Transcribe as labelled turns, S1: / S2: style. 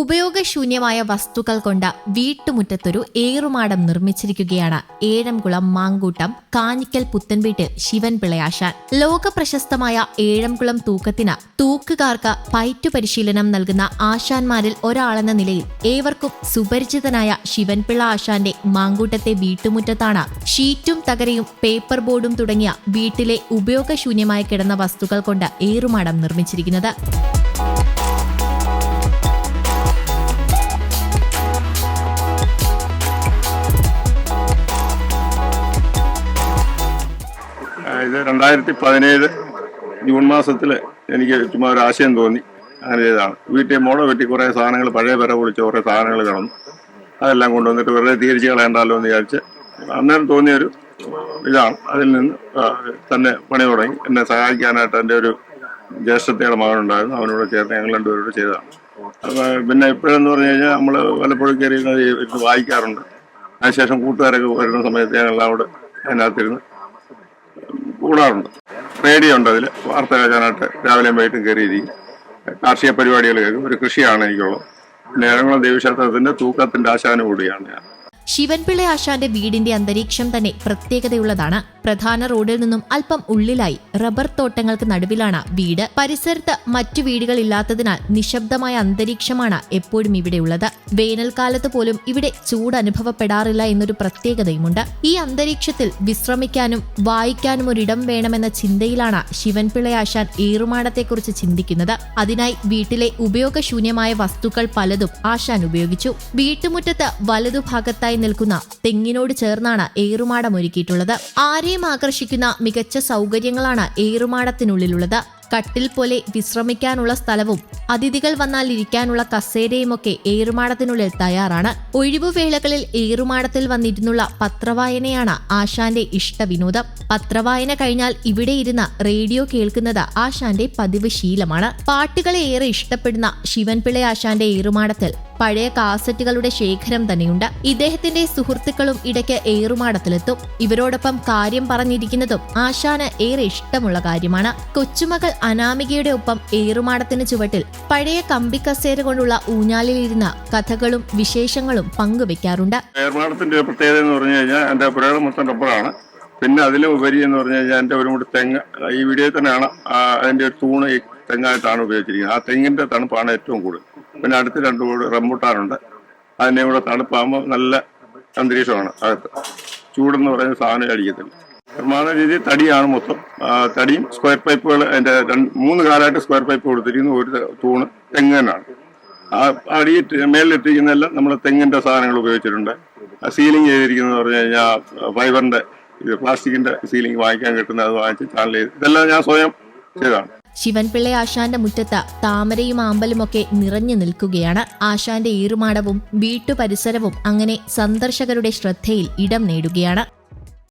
S1: ഉപയോഗശൂന്യമായ വസ്തുക്കൾ കൊണ്ട് വീട്ടുമുറ്റത്തൊരു ഏറുമാടം നിർമ്മിച്ചിരിക്കുകയാണ് ഏഴംകുളം മാങ്കൂട്ടം കാഞ്ഞിക്കൽ പുത്തൻവീട്ടിൽ ശിവൻ പിളയാശാൻ ലോക പ്രശസ്തമായ ഏഴംകുളം തൂക്കത്തിന് തൂക്കുകാർക്ക് പയറ്റു പരിശീലനം നൽകുന്ന ആശാന്മാരിൽ ഒരാളെന്ന നിലയിൽ ഏവർക്കും സുപരിചിതനായ ശിവൻപിള്ള ആശാന്റെ മാങ്കൂട്ടത്തെ വീട്ടുമുറ്റത്താണ്. ഷീറ്റും തകരയും പേപ്പർ ബോർഡും തുടങ്ങിയ വീട്ടിലെ ഉപയോഗശൂന്യമായി കിടന്ന വസ്തുക്കൾ കൊണ്ട് ഏറുമാടം നിർമ്മിച്ചിരിക്കുന്നത്.
S2: ഇത് രണ്ടായിരത്തി പതിനേഴ് ജൂൺ മാസത്തിൽ എനിക്ക് ചുമ്മാ ഒരു ആശയം തോന്നി. അങ്ങനെ ചെയ്തതാണ്. വീട്ടിൽ മുള വെട്ടി കുറേ സാധനങ്ങൾ പഴയ പെര പൊളിച്ച് കുറേ സാധനങ്ങൾ കിടന്നു. അതെല്ലാം കൊണ്ടുവന്നിട്ട് വെറുതെ തിരിച്ച് കളയണ്ടല്ലോ എന്ന് വിചാരിച്ച് അന്നേരം തോന്നിയൊരു ഇതാണ്. അതിൽ നിന്ന് തന്നെ പണി തുടങ്ങി. എന്നെ സഹായിക്കാനായിട്ട് എന്റെ ഒരു ജ്യേഷ്ഠത്തിയുടെ മകനുണ്ടായിരുന്നു. അവനോട് ചേർന്ന് ഞങ്ങൾ രണ്ടുപേരോട് ചെയ്തതാണ്. പിന്നെ ഇപ്പോഴെന്ന് പറഞ്ഞു കഴിഞ്ഞാൽ നമ്മൾ വല്ലപ്പോഴും കയറി ഇരുന്ന് വായിക്കാറുണ്ട്. അതിനുശേഷം കൂട്ടുകാരൊക്കെ വരുന്ന സമയത്ത് ഞങ്ങൾ അവിടെ അതിനകത്തിരുന്ന് കൂടാറുണ്ട്. റേഡിയോ ഉണ്ട് അതിൽ വാർത്ത കേൾക്കാനായിട്ട് രാവിലെയും വൈകിട്ടും കയറിയിരിക്കും. കാർഷിക പരിപാടികൾ കേൾക്കും. ഒരു കൃഷിയാണ് എനിക്കുള്ളത്. പിന്നെ ഏഴംകുളം ദേവീക്ഷേത്രത്തിന്റെ തൂക്കത്തിന്റെ ആശാന കൂടിയാണ് ഞാൻ.
S1: ശിവൻപിള്ള ആശാന്റെ വീടിന്റെ അന്തരീക്ഷം തന്നെ പ്രത്യേകതയുള്ളതാണ്. പ്രധാന റോഡിൽ നിന്നും അല്പം ഉള്ളിലായി റബ്ബർ തോട്ടങ്ങൾക്ക് നടുവിലാണ് വീട്. പരിസരത്ത് മറ്റു വീടുകളില്ലാത്തതിനാൽ നിശബ്ദമായ അന്തരീക്ഷമാണ് എപ്പോഴും ഇവിടെയുള്ളത്. വേനൽക്കാലത്ത് പോലും ഇവിടെ ചൂട് അനുഭവപ്പെടാറില്ല എന്നൊരു പ്രത്യേകതയുമുണ്ട്. ഈ അന്തരീക്ഷത്തിൽ വിശ്രമിക്കാനും വായിക്കാനും ഒരിടം വേണമെന്ന ചിന്തയിലാണ് ശിവൻപിള്ള ആശാൻ ഏറുമാടത്തെക്കുറിച്ച് ചിന്തിക്കുന്നത്. അതിനായി വീട്ടിലെ ഉപയോഗശൂന്യമായ വസ്തുക്കൾ പലതും ആശാൻ ഉപയോഗിച്ചു. വീട്ടുമുറ്റത്ത് വലതുഭാഗത്തായി നിൽക്കുന്ന തെങ്ങിനോട് ചേർന്നാണ് ഏറുമാടം ഒരുക്കിയിട്ടുള്ളത്. ആരെയും ആകർഷിക്കുന്ന മികച്ച സൗകര്യങ്ങളാണ് ഏറുമാടത്തിനുള്ളിലുള്ളത്. കട്ടിൽ പോലെ വിശ്രമിക്കാനുള്ള സ്ഥലവും അതിഥികൾ വന്നാൽ ഇരിക്കാനുള്ള കസേരയുമൊക്കെ ഏറുമാടത്തിനുള്ളിൽ തയ്യാറാണ്. ഒഴിവുവേളകളിൽ ഏറുമാടത്തിൽ വന്നിരുന്നുള്ള പത്രവായനയാണ് ആശാന്റെ ഇഷ്ടവിനോദം. പത്രവായന കഴിഞ്ഞാൽ ഇവിടെ ഇരുന്ന് റേഡിയോ കേൾക്കുന്നത് ആശാന്റെ പതിവ് ശീലമാണ്. പാട്ടുകളെ ഏറെ ഇഷ്ടപ്പെടുന്ന ശിവൻപിള്ള ആശാന്റെ ഏറുമാടത്തിൽ പഴയ കാസറ്റുകളുടെ ശേഖരം തന്നെയുണ്ട്. ഇദ്ദേഹത്തിന്റെ സുഹൃത്തുക്കളും ഇടയ്ക്ക് ഏറുമാടത്തിലെത്തും. ഇവരോടൊപ്പം കാര്യം പറഞ്ഞിരിക്കുന്നതും ആശാന് ഏറെ ഇഷ്ടമുള്ള കാര്യമാണ്. കൊച്ചുമകൾ അനാമികയുടെ ഒപ്പം ഏറുമാടത്തിന് ചുവട്ടിൽ പഴയ കസേര കൊണ്ടുള്ള ഊഞ്ഞാലിലിരുന്ന കഥകളും വിശേഷങ്ങളും പങ്കുവെക്കാറുണ്ട്.
S2: ഏറുമാടത്തിന്റെ പ്രത്യേകത എന്ന് പറഞ്ഞു കഴിഞ്ഞാൽ എന്റെ പുരയുടെ മൊത്തം റബ്ബറാണ്. പിന്നെ അതിലും ഉപരി എന്ന് പറഞ്ഞു കഴിഞ്ഞാൽ എന്റെ ഒരു കൂടി തെങ്ങ്. ഈ വീഡിയോയിൽ തന്നെയാണ് അതിന്റെ ഒരു തൂണ് തെങ്ങായിട്ടാണ് ഉപയോഗിച്ചിരിക്കുന്നത്. ആ തെങ്ങിന്റെ തണുപ്പാണ് ഏറ്റവും കൂടുതൽ. പിന്നെ അടുത്ത് രണ്ടു കൂടി റംബൂട്ടാറുണ്ട് അതിനെ കൂടെ തണുപ്പാകുമ്പോൾ നല്ല അന്തരീക്ഷമാണ് അകത്ത്. ചൂടെന്ന് പറയുന്ന സാധനം അടിക്കത്തില്ല. നിർമ്മാണ രീതി തടിയാണ് മൊത്തം. തടിയും സ്ക്വയർ പൈപ്പുകൾ അതിന്റെ മൂന്ന് കാലമായിട്ട് സ്ക്വയർ പൈപ്പ് കൊടുത്തിരിക്കുന്നു. ഒരു തൂണ് തെങ്ങനാണ് ആ അടിയിട്ട് മേളിലിട്ടിരിക്കുന്നതെല്ലാം നമ്മൾ തെങ്ങിന്റെ സാധനങ്ങൾ ഉപയോഗിച്ചിട്ടുണ്ട്. സീലിംഗ് ചെയ്തിരിക്കുന്നത് പറഞ്ഞു കഴിഞ്ഞാൽ ഫൈബറിന്റെ ഇത് പ്ലാസ്റ്റിക്കിന്റെ സീലിംഗ് വാങ്ങിക്കാൻ കിട്ടുന്ന അത് വാങ്ങിച്ച് ചാനൽ ചെയ്ത് ഇതെല്ലാം ഞാൻ സ്വയം ചെയ്തതാണ്.
S1: ശിവൻപിള്ളை ആശാന്റെ മുറ്റത്ത് താമരയും ആമ്പലുമൊക്കെ നിറഞ്ഞു നിൽക്കുകയാണ്. ആശാന്റെ ഏറുമാടവും വീട്ടുപരിസരവും അങ്ങനെ സന്ദർശകരുടെ ശ്രദ്ധയിൽ ഇടം നേടുകയാണ്.